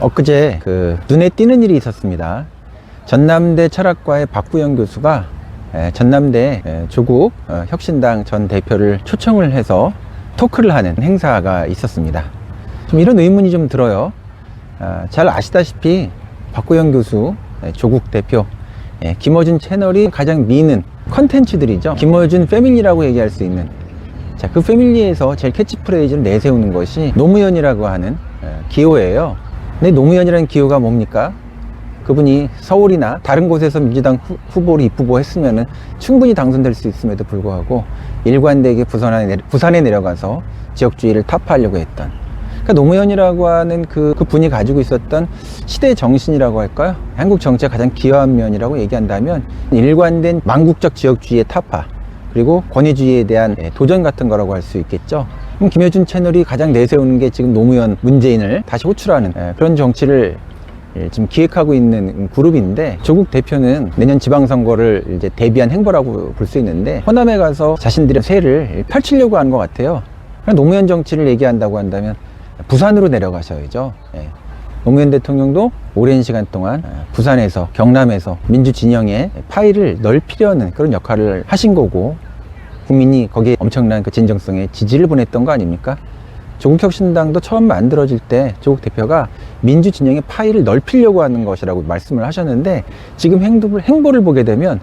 엊그제 그 눈에 띄는 일이 있었습니다. 전남대 철학과의 박구영 교수가 에, 전남대 에, 조국 어, 혁신당 전 대표를 초청을 해서 토크를 하는 행사가 있었습니다. 좀 이런 의문이 좀 들어요. 아, 잘 아시다시피 박구영 교수, 에, 조국 대표, 에, 김어준 채널이 가장 미는 컨텐츠들이죠. 김어준 패밀리라고 얘기할 수 있는 자, 그 패밀리에서 제일 캐치프레이즈를 내세우는 것이 노무현이라고 하는 에, 기호예요. 근데 노무현이라는 기호가 뭡니까? 그분이 서울이나 다른 곳에서 민주당 후, 후보로 입후보 했으면 충분히 당선될 수 있음에도 불구하고 일관되게 부산에, 내려, 부산에 내려가서 지역주의를 타파하려고 했던 그러니까 노무현이라고 하는 그, 그 분이 가지고 있었던 시대의 정신이라고 할까요? 한국 정치의 가장 기여한 면이라고 얘기한다면 일관된 망국적 지역주의의 타파 그리고 권위주의에 대한 예, 도전 같은 거라고 할 수 있겠죠. 그럼 김여준 채널이 가장 내세우는 게 지금 노무현, 문재인을 다시 호출하는 예, 그런 정치를 예, 지금 기획하고 있는 그룹인데 조국 대표는 내년 지방선거를 이제 대비한 행보라고 볼 수 있는데 호남에 가서 자신들의 세를 펼치려고 하는 것 같아요. 노무현 정치를 얘기한다고 한다면 부산으로 내려가셔야죠. 예. 노무현 대통령도 오랜 시간 동안 예, 부산에서 경남에서 민주 진영의 파일을 넓히려는 그런 역할을 하신 거고 국민이 거기에 엄청난 그 진정성의 지지를 보냈던 거 아닙니까? 조국 혁신당도 처음 만들어질 때 조국 대표가 민주 진영의 파일을 넓히려고 하는 것이라고 말씀을 하셨는데 지금 행동을 행보를 보게 되면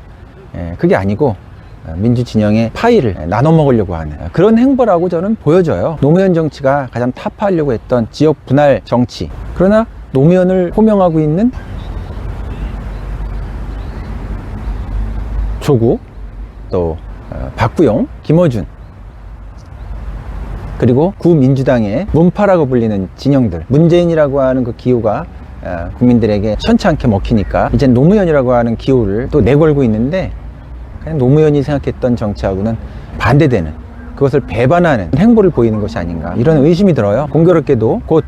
예, 그게 아니고 어, 민주 진영의 파일을 예, 나눠 먹으려고 하는 그런 행보라고 저는 보여져요. 노무현 정치가 가장 타파하려고 했던 지역 분할 정치. 그러나 노무현을 호명하고 있는 조국 또 어, 박구용, 김어준 그리고 구민주당의 문파라고 불리는 진영들 문재인이라고 하는 그 기호가 어, 국민들에게 천치않게 먹히니까 이제 노무현이라고 하는 기호를 또 내걸고 있는데 그냥 노무현이 생각했던 정치하고는 반대되는 그것을 배반하는 행보를 보이는 것이 아닌가 이런 의심이 들어요. 공교롭게도 곧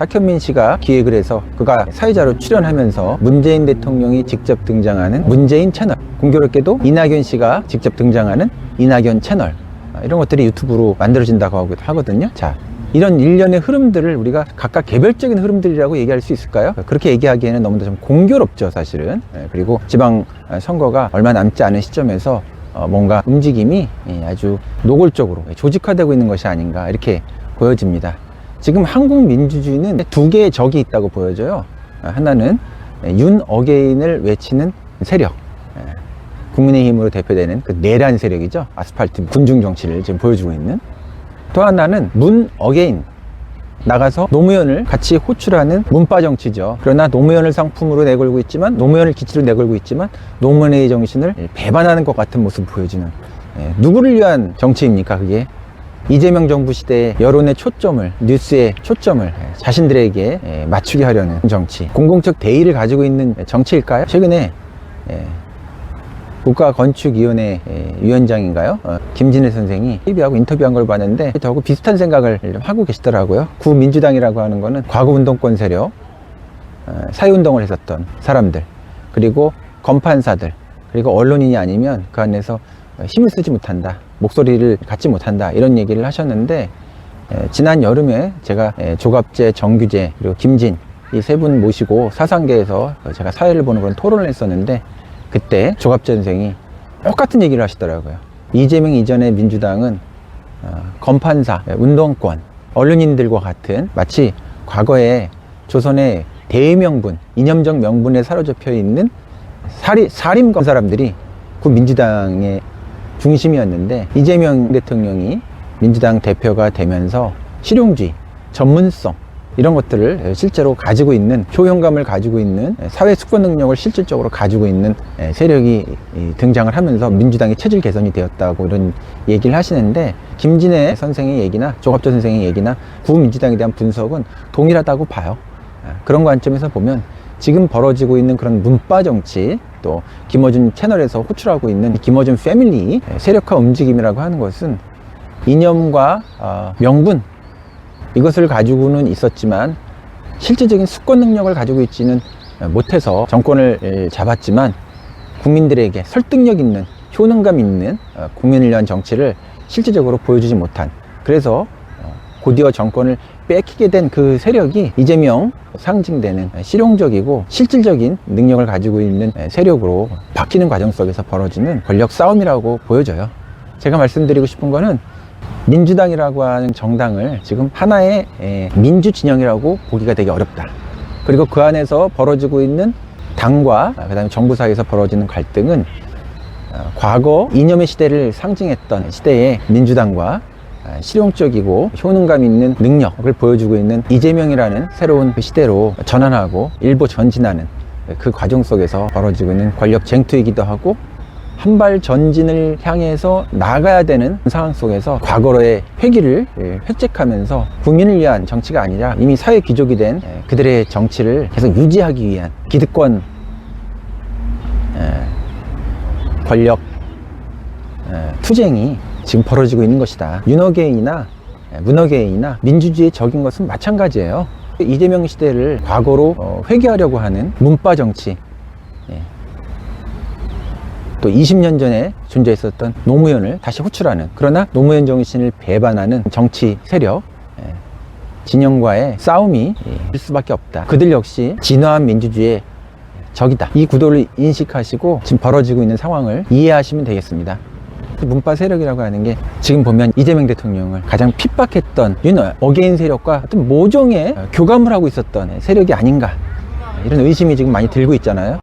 탁현민 씨가 기획을 해서 그가 사회자로 출연하면서 문재인 대통령이 직접 등장하는 문재인 채널 공교롭게도 이낙연 씨가 직접 등장하는 이낙연 채널 아, 이런 것들이 유튜브로 만들어진다고 하고- 하거든요. 자 이런 일련의 흐름들을 우리가 각각 개별적인 흐름들이라고 얘기할 수 있을까요? 그렇게 얘기하기에는 너무나 좀 공교롭죠 사실은. 예, 그리고 지방 아, 선거가 얼마 남지 않은 시점에서 어, 뭔가 움직임이 예, 아주 노골적으로 조직화되고 있는 것이 아닌가 이렇게 보여집니다 지금 한국 민주주의는 두 개의 적이 있다고 보여져요. 아, 하나는 윤 어게인을 외치는 세력. 예, 국민의힘으로 대표되는 그 내란 세력이죠. 아스팔트 군중 정치를 지금 보여주고 있는. 또 하나는 문 어게인. 나가서 노무현을 같이 호출하는 문파 정치죠. 그러나 노무현을 상품으로 내걸고 있지만, 노무현을 기치로 내걸고 있지만, 노무현의 정신을 배반하는 것 같은 모습을 보여주는. 예, 누구를 위한 정치입니까, 그게? 이재명 정부 시대의 여론의 초점을 뉴스의 초점을 자신들에게 예, 맞추게 하려는 정치 공공적 대의를 가지고 있는 정치일까요? 최근에 예, 국가건축위원회 예, 위원장인가요? 어, 김진애 선생이 TV하고 인터뷰한 걸 봤는데 저하고 비슷한 생각을 하고 계시더라고요 구민주당이라고 하는 거는 과거 운동권 세력 어, 사회운동을 했었던 사람들 그리고 검판사들 그리고 언론인이 아니면 그 안에서 힘을 쓰지 못한다 목소리를 갖지 못한다 이런 얘기를 하셨는데 에, 지난 여름에 제가 에, 조갑재, 정규재 그리고 김진 이 세 분 모시고 사상계에서 제가 사회를 보는 그런 토론을 했었는데 그때 조갑재 선생이 똑같은 얘기를 하시더라고요. 이재명 이전의 민주당은 어, 검판사, 운동권, 언론인들과 같은 마치 과거에 조선의 대의명분, 이념적 명분에 사로잡혀 있는 사리, 사림검 사람들이 그 민주당의 중심이었는데 이재명 대통령이 민주당 대표가 되면서 실용주의, 전문성 이런 것들을 실제로 가지고 있는 효용감을 가지고 있는 사회 숙권 능력을 실질적으로 가지고 있는 세력이 등장을 하면서 민주당의 체질 개선이 되었다고 이런 얘기를 하시는데 김진애 선생의 얘기나 조갑재 선생의 얘기나 구민주당에 대한 분석은 동일하다고 봐요. 그런 관점에서 보면 지금 벌어지고 있는 그런 문파 정치 또 김어준 채널에서 호출하고 있는 김어준 패밀리 세력화 움직임이라고 하는 것은 이념과 어, 명분 이것을 가지고는 있었지만 실질적인 수권 능력을 가지고 있지는 못해서 정권을 에, 잡았지만 국민들에게 설득력 있는 효능감 있는 어, 국민을 위한 정치를 실질적으로 보여주지 못한 그래서 어, 곧이어 정권을 뺏기게 된 그 세력이 이재명 상징되는 실용적이고 실질적인 능력을 가지고 있는 세력으로 바뀌는 과정 속에서 벌어지는 권력 싸움이라고 보여져요. 제가 말씀드리고 싶은 거는 민주당이라고 하는 정당을 지금 하나의 에, 민주 진영이라고 보기가 되게 어렵다. 그리고 그 안에서 벌어지고 있는 당과 그다음에 정부 사이에서 벌어지는 갈등은 어, 과거 이념의 시대를 상징했던 시대의 민주당과 아, 실용적이고 효능감 있는 능력을 보여주고 있는 이재명이라는 새로운 그 시대로 전환하고 일부 전진하는 그 과정 속에서 벌어지고 있는 권력 쟁투이기도 하고 한 발 전진을 향해서 나가야 되는 상황 속에서 과거로의 회기를 예, 획책하면서 국민을 위한 정치가 아니라 이미 사회 귀족이 된 예, 그들의 정치를 계속 유지하기 위한 기득권 예, 권력 예, 투쟁이 지금 벌어지고 있는 것이다. 윤호개인이나 예, 문호개인이나 민주주의의 적인 것은 마찬가지예요. 이재명 시대를 과거로 어, 회귀하려고 하는 문파 정치, 예. 또 20년 전에 존재했었던 노무현을 다시 호출하는 그러나 노무현 정신을 배반하는 정치 세력 예, 진영과의 싸움이 예, 일 수밖에 없다. 그들 역시 진화한 민주주의의 적이다. 이 구도를 인식하시고 지금 벌어지고 있는 상황을 이해하시면 되겠습니다. 문파 세력이라고 하는 게 지금 보면 이재명 대통령을 가장 핍박했던 윤 어게인 세력과 어떤 모종의 교감을 하고 있었던 세력이 아닌가 이런 의심이 지금 많이 들고 있잖아요.